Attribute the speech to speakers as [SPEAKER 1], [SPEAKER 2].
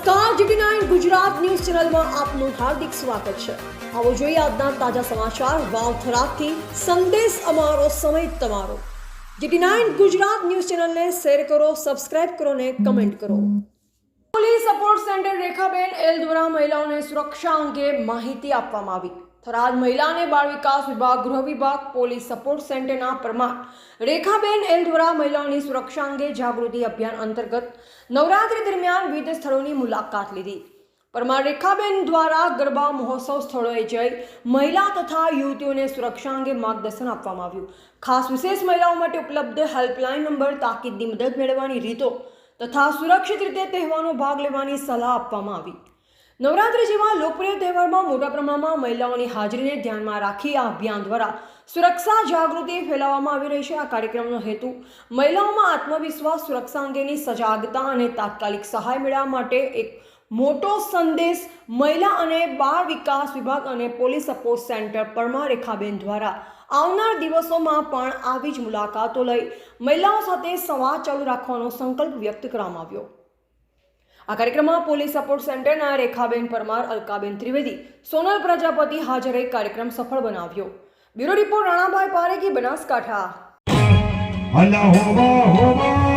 [SPEAKER 1] નમસ્કાર, GT nine Gujarat news ચેનલમાં આપનું હાર્દિક સ્વાગત છે. આવો જોઈએ આજના તાજા સમાચાર વાવથરાથી સંદેશ અમારો, સમય તમારો. જીટી નાઇન ગુજરાત ન્યૂઝ ચેનલને શેર કરો, સબસ્ક્રાઇબ કરો ને કમેન્ટ કરો. Police support centre Rekhaben L દ્વારા મહિલાઓને સુરક્ષા અંગે માહિતી આપવામાં આવી. થરાદ મહિલા અને બાળ વિકાસ વિભાગ, ગૃહ વિભાગ, પોલીસ સપોર્ટ સેન્ટરના પ્રમાણ રેખાબેન એલ દ્વારા મહિલાઓની સુરક્ષા અંગે જાગૃતિ અભિયાન અંતર્ગત નવરાત્રી દરમિયાન વિવિધ સ્થળોની મુલાકાત લીધી. પરમાર રેખાબેન દ્વારા ગરબા મહોત્સવ સ્થળોએ જઈ મહિલા તથા યુવતીઓને સુરક્ષા અંગે માર્ગદર્શન આપવામાં આવ્યું. ખાસ વિશેષ મહિલાઓ માટે ઉપલબ્ધ હેલ્પલાઇન નંબર, તાકીદની મદદ મેળવવાની રીતો તથા સુરક્ષિત રીતે તહેવારનો ભાગ લેવાની સલાહ આપવામાં આવી. નવરાત્રિ જેવા લોકપ્રિય તહેવારમાં મોટા પ્રમાણમાં મહિલાઓની હાજરીને ધ્યાનમાં રાખી આ અભિયાન દ્વારા સુરક્ષા જાગૃતિ ફેલાવવામાં આવી રહી છે. આ કાર્યક્રમનો હેતુ મહિલાઓમાં આત્મવિશ્વાસ, સુરક્ષા અંગેની સજાગતા અને તાત્કાલિક સહાય મેળવવા માટે એક મોટો સંદેશ મહિલા અને બાળ વિકાસ વિભાગ અને police support centre Parma Rekhaben દ્વારા આવનાર દિવસોમાં પણ આવી જ મુલાકાતો લઈ મહિલાઓ સાથે સંવાદ ચાલુ રાખવાનો સંકલ્પ વ્યક્ત કરવામાં આવ્યો. આ કાર્યક્રમમાં પોલીસ સપોર્ટ સેન્ટરના રેખાબેન પરમાર, અલકાબેન ત્રિવેદી, સોનલ પ્રજાપતિ હાજર એક કાર્યક્રમ સફળ બનાવ્યો. Bureau report Ranabhai Parekhi, Banaskantha.
[SPEAKER 2] હોવા હોવા